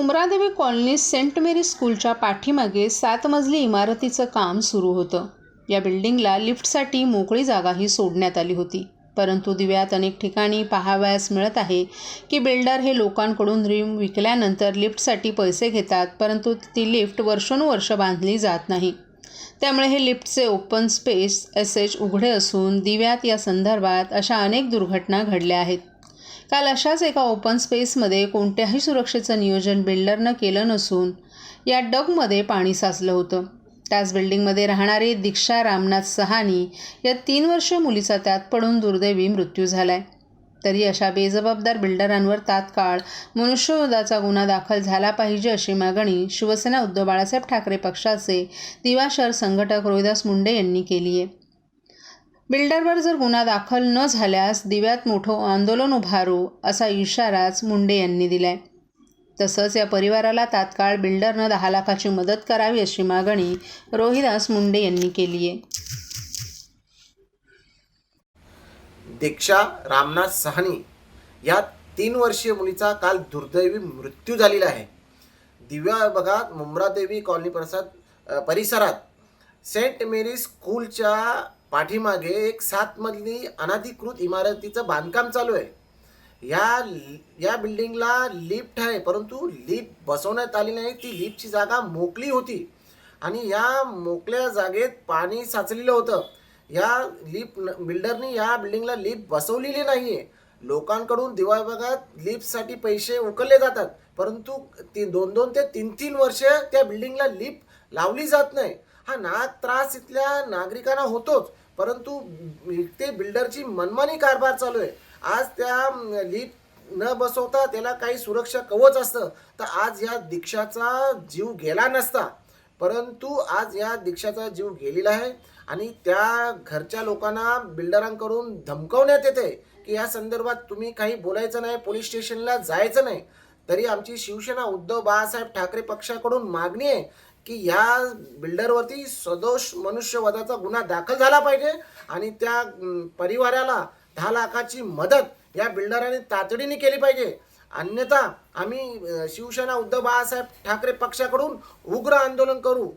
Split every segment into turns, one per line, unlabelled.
मुंब्रादेवी colony Saint मेरी स्कूलच्या पाठीमागे सात मजली इमारतीचं काम सुरू होतं. या बिल्डिंगला लिफ्टसाठी मोकळी जागाही सोडण्यात आली होती. परंतु दिव्यात अनेक ठिकाणी पाहावयास मिळत आहे की बिल्डर हे लोकांकडून रिम विकल्यानंतर लिफ्टसाठी पैसे घेतात परंतु ती लिफ्ट वर्षानुवर्ष बांधली जात नाही. त्यामुळे हे लिफ्टचे ओपन स्पेस एस एच उघडे असून दिव्यात या संदर्भात अशा अनेक दुर्घटना घडल्या आहेत. काल अशाच एका ओपन स्पेसमध्ये कोणत्याही सुरक्षेचं नियोजन बिल्डरनं केलं नसून या डगमध्ये पाणी साचलं होतं. त्याच बिल्डिंगमध्ये राहणारी दीक्षा रामनाथ सहानी या तीन वर्षीय मुलीचा त्यात पडून दुर्दैवी मृत्यू झाला आहे तरी अशा बेजबाबदार बिल्डरांवर तात्काळ मनुष्यवधाचा गुन्हा दाखल झाला पाहिजे अशी मागणी शिवसेना उद्धव बाळासाहेब ठाकरे पक्षाचे दिवा शहर संघटक रोहिदास मुंडे यांनी केली आहे बिल्डरवर जर गुन्हा दाखल न झाल्यास दिव्यात मोठं आंदोलन उभारू असा इशाराच मुंडे यांनी दिलाय. तसंच या परिवाराला तात्काळ बिल्डरनं दहा लाखाची मदत करावी अशी मागणी रोहिदास मुंडे यांनी केली आहे
दीक्षा रामनाथ सहानी या तीन वर्षीय मुलीचा काल दुर्दैवी मृत्यू झालेला आहे. दिव्या बघा मुंब्रादेवी कॉलनी परिसरात सेंट मेरी स्कूलच्या पाठीमागे एक सात मधली अनधिकृत इमारतीचं बांधकाम चालू आहे. या या बिल्डिंगला लिफ्ट आहे परंतु लिफ्ट बसवण्यात आली नाही. ती लिफ्टची जागा मोकळी होती. आणि या मोकळ्या जागेत पाणी साचलेलं होतं. या लिफ्ट बिल्डरनी या बिल्डिंगला लिफ्ट बसवलेली नाही आहे लोकांकडून दिवाळी भागात लिफ्टसाठी पैसे उकलले जातात. परंतु ती दोन दोन ते तीन तीन वर्ष त्या बिल्डिंगला लिफ्ट लावली जात नाही. हा ना त्रास इथल्या नागरिकांना होतोच परंतु ते बिल्डरची मनमानी कारभार चालू आहे. आज त्या लिफ्ट न बसवता त्याला काही सुरक्षा कवच असतं तर आज या दीक्षाचा जीव गेला नसता. परंतु आज या दीक्षाचा जीव गेलेला आहे आणि त्या घरच्या लोकांना बिल्डरांकडून धमकवण्यात येते की या संदर्भात तुम्ही काही बोलायचं नाही पोलीस स्टेशनला जायचं नाही. तरी आमची शिवसेना उद्धव बाळासाहेब ठाकरे पक्षाकडून मागणी आहे की ह्या बिल्डरवरती सदोष मनुष्यवधाचा गुन्हा दाखल झाला पाहिजे आणि त्या परिवाराला दहा लाखाची मदत या बिल्डरांनी तातडीने केली पाहिजे. अन्यथा आम्ही शिवसेना उद्धव बाळासाहेब ठाकरे पक्षाकडून उग्र आंदोलन करू.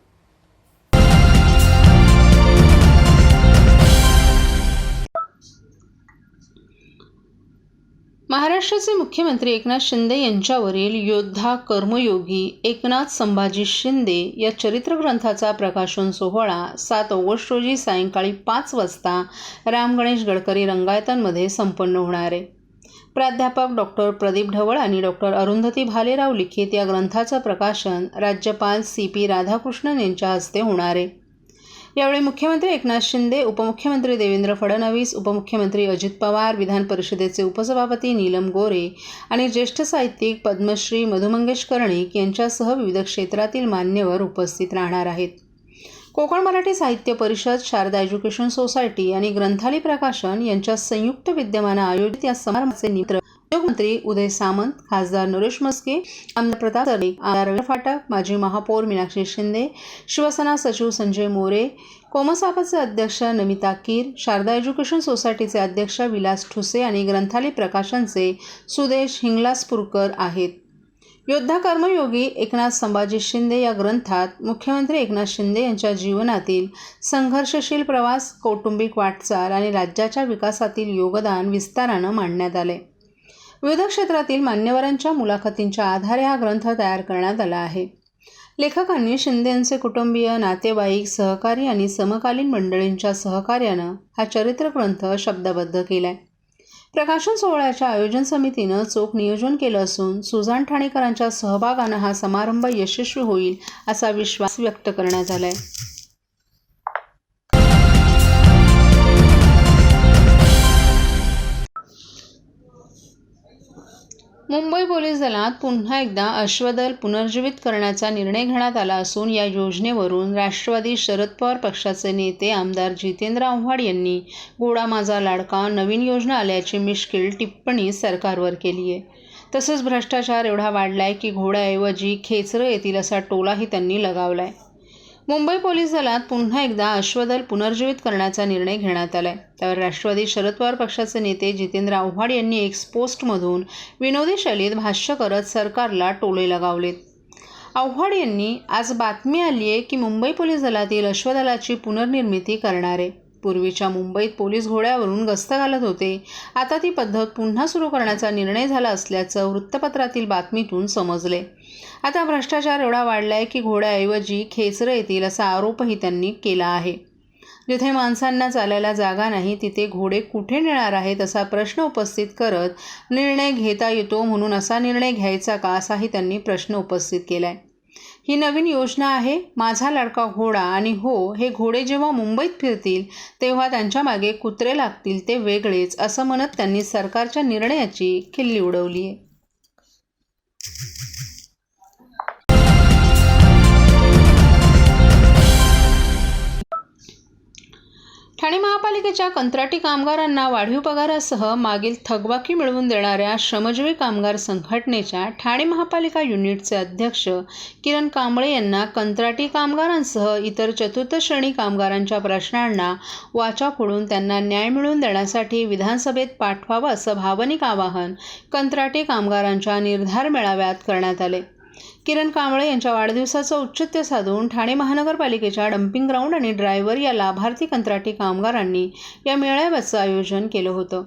महाराष्ट्राचे मुख्यमंत्री एकनाथ शिंदे यांच्यावरील योद्धा कर्मयोगी एकनाथ संभाजी शिंदे या चरित्रग्रंथाचा प्रकाशन सोहळा सात ऑगस्ट रोजी सायंकाळी पाच वाजता राम गणेश गडकरी रंगायतांमध्ये संपन्न होणार आहे. प्राध्यापक डॉक्टर प्रदीप ढवळ आणि डॉक्टर अरुंधती भालेराव लिखित या ग्रंथाचं प्रकाशन राज्यपाल सी पी राधाकृष्णन यांच्या हस्ते होणार आहे. यावेळी मुख्यमंत्री एकनाथ शिंदे उपमुख्यमंत्री देवेंद्र फडणवीस उपमुख्यमंत्री अजित पवार विधान परिषदेचे उपसभापती नीलम गोरे आणि ज्येष्ठ साहित्यिक पद्मश्री मधुमंगेश कर्णिक यांच्यासह विविध क्षेत्रातील मान्यवर उपस्थित राहणार आहेत. कोकण मराठी साहित्य परिषद शारदा एज्युकेशन सोसायटी आणि ग्रंथाली प्रकाशन यांच्या संयुक्त विद्यमानं आयोजित या समारंभाचे निमित्त उद्योगमंत्री उदय सामंत खासदार नरेश मस्के आमदार प्रताप सरले आमदार रवी फाटक माजी महापौर मीनाक्षी शिंदे शिवसेना सचिव संजय मोरे कोमसापाचे अध्यक्ष नमिता कीर शारदा एज्युकेशन सोसायटीचे अध्यक्ष विलास ठुसे आणि ग्रंथालय प्रकाशनचे सुदेश हिंगलासपूरकर आहेत. योद्धा कर्मयोगी एकनाथ संभाजी शिंदे या ग्रंथात मुख्यमंत्री एकनाथ शिंदे यांच्या जीवनातील संघर्षशील प्रवास कौटुंबिक वाटचाल आणि राज्याच्या विकासातील योगदान विस्तारानं मांडण्यात आले. विविध क्षेत्रातील मान्यवरांच्या मुलाखतींच्या आधारे हा ग्रंथ तयार करण्यात आला आहे. लेखकांनी शिंदे यांचे कुटुंबीय नातेवाईक सहकारी आणि समकालीन मंडळींच्या सहकार्यानं हा चरित्र ग्रंथ शब्दबद्ध केलाय. प्रकाशन सोहळ्याच्या आयोजन समितीनं चोख नियोजन केलं असून सुजान ठाणेकरांच्या सहभागानं हा समारंभ यशस्वी होईल असा विश्वास व्यक्त करण्यात आलाय. मुंबई पोलीस दलात पुन्हा एकदा अश्वदल पुनर्जीवित करण्याचा निर्णय घेण्यात आला असून या योजनेवरून राष्ट्रवादी शरद पवार पक्षाचे नेते आमदार जितेंद्र आव्हाड यांनी घोडा माझा लाडका नवीन योजना आल्याची मिश्किल टिप्पणी सरकारवर केली आहे. तसंच भ्रष्टाचार एवढा वाढलाय की घोड्याऐवजी खेचरं येतील असा टोलाही त्यांनी लगावलाय. मुंबई पोलीस दलात पुन्हा एकदा अश्वदल पुनर्जीवित करण्याचा निर्णय घेण्यात आला आहे त्यावर राष्ट्रवादी शरद पवार पक्षाचे नेते जितेंद्र आव्हाड यांनी एक्स पोस्टमधून विनोदी शैलीत भाष्य करत सरकारला टोले लगावलेत. आव्हाड यांनी आज बातमी आली आहे की मुंबई पोलीस दलातील अश्वदलाची पुनर्निर्मिती करणार. आहे पूर्वीच्या मुंबईत पोलीस घोड्यावरून गस्त घालत होते. आता ती पद्धत पुन्हा सुरू करण्याचा निर्णय झाला असल्याचं वृत्तपत्रातील बातमीतून समजले. आता भ्रष्टाचार एवढा वाढला आहे की घोड्याऐवजी खेचरं येतील असा आरोपही त्यांनी केला आहे. जिथे माणसांना चालायला जागा नाही तिथे घोडे कुठे नेणार आहेत असा प्रश्न उपस्थित करत निर्णय घेता येतो म्हणून असा निर्णय घ्यायचा का असाही त्यांनी प्रश्न उपस्थित केला आहे ही नवीन योजना आहे माझा लाडका घोडा आणि हो हे घोडे जेव्हा मुंबईत फिरतील तेव्हा त्यांच्या मागे कुत्रे लागतील ते वेगळेच असं म्हणत त्यांनी सरकारच्या निर्णयाची खिल्ली उडवली आहे ठाणे महापालिकेच्या कंत्राटी कामगारांना वाढीव पगारासह मागील थकबाकी मिळवून देणाऱ्या श्रमजीवी कामगार संघटनेच्या ठाणे महापालिका युनिटचे अध्यक्ष किरण कांबळे यांना कंत्राटी कामगारांसह इतर चतुर्थ श्रेणी कामगारांच्या प्रश्नांना वाचा फोडून त्यांना न्याय मिळवून देण्यासाठी विधानसभेत पाठवावं असं भावनिक आवाहन कंत्राटी कामगारांच्या निर्धार मेळाव्यात करण्यात आले. किरण कांबळे यांच्या वाढदिवसाचं औचित्य साधून ठाणे महानगरपालिकेच्या डम्पिंग ग्राउंड आणि ड्रायव्हर या लाभार्थी कंत्राटी कामगारांनी या मेळाव्याचं आयोजन केलं होतं.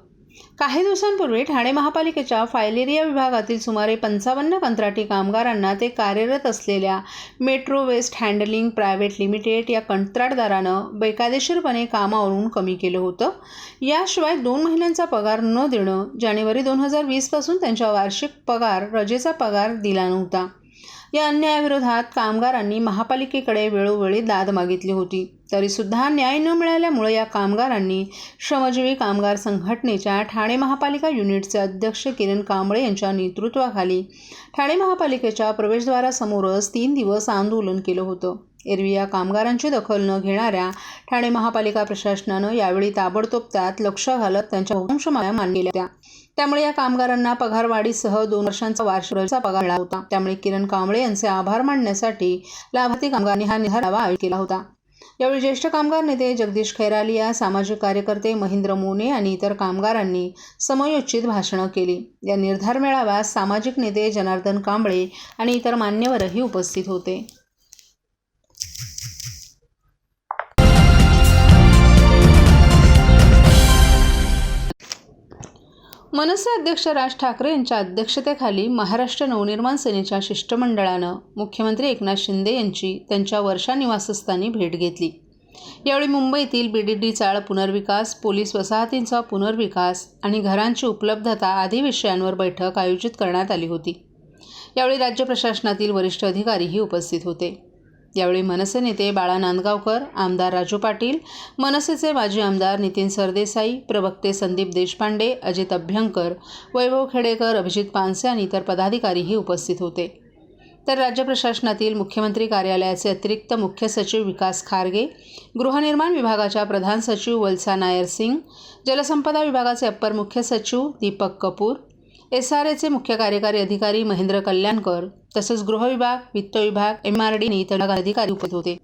काही दिवसांपूर्वी ठाणे महापालिकेच्या फायलेरिया विभागातील सुमारे पंचावन्न कंत्राटी कामगारांना ते कार्यरत असलेल्या metro waste handling private limited या कंत्राटदारानं बेकायदेशीरपणे कामावरून कमी केलं होतं. याशिवाय दोन महिन्यांचा पगार न देणं जानेवारी दोन हजार वीसपासून त्यांच्या वार्षिक पगार रजेचा पगार दिला नव्हता. या अन्यायाविरोधात कामगारांनी महापालिकेकडे वेळोवेळी दाद मागितली होती. तरीसुद्धा न्याय न मिळाल्यामुळे या कामगारांनी श्रमजीवी कामगार संघटनेच्या ठाणे महापालिका युनिटचे अध्यक्ष किरण कांबळे यांच्या नेतृत्वाखाली ठाणे महापालिकेच्या प्रवेशद्वारासमोरच तीन दिवस आंदोलन केलं होतं. एरवी या कामगारांची दखल न घेणाऱ्या ठाणे महापालिका प्रशासनानं यावेळी ताबडतोब त्यात लक्ष घालत त्यांच्या बहुतांश मागण्या होत्या. त्यामुळे या कामगारांना पगारवाढीसह दोन वर्षांचा वार्षिकचा पगार मिळाला होता. त्यामुळे किरण कांबळे यांचे आभार मानण्यासाठी लाभार्थी कामगारांनी हा निर्धार मेळावा आयोजित केला होता. यावेळी ज्येष्ठ कामगार नेते जगदीश खैरालिया सामाजिक कार्यकर्ते महेंद्र मोने आणि इतर कामगारांनी समयोचित भाषणं केली. या निर्धार मेळाव्यास सामाजिक नेते जनार्दन कांबळे आणि इतर मान्यवरही उपस्थित होते. मनसे अध्यक्ष राज ठाकरे यांच्या अध्यक्षतेखाली महाराष्ट्र नवनिर्माण सेनेच्या शिष्टमंडळानं मुख्यमंत्री एकनाथ शिंदे यांची त्यांच्या वर्षा निवासस्थानी भेट घेतली. यावेळी मुंबईतील बी डी डी चाळ पुनर्विकास पोलीस वसाहतींचा पुनर्विकास आणि घरांची उपलब्धता आदी विषयांवर बैठक आयोजित करण्यात आली होती. यावेळी राज्य प्रशासनातील वरिष्ठ अधिकारीही उपस्थित होते. यावेळी मनसे नेते बाळा नांदगावकर आमदार राजू पाटील मनसेचे माजी आमदार नितीन सरदेसाई प्रवक्ते संदीप देशपांडे अजित अभ्यंकर वैभव खेडेकर अभिजित पानसे आणि इतर पदाधिकारीही उपस्थित होते. तर राज्य प्रशासनातील मुख्यमंत्री कार्यालयाचे अतिरिक्त मुख्य सचिव विकास खारगे गृहनिर्माण विभागाच्या प्रधान सचिव वल्सा नायर सिंग जलसंपदा विभागाचे अप्पर मुख्य सचिव दीपक कपूर एस आर एचे मुख्य कार्यकारी अधिकारी महेंद्र कल्याणकर तसंच गृहविभाग वित्त विभाग एम आर डी आणि अधिकारी उपस्थित होते.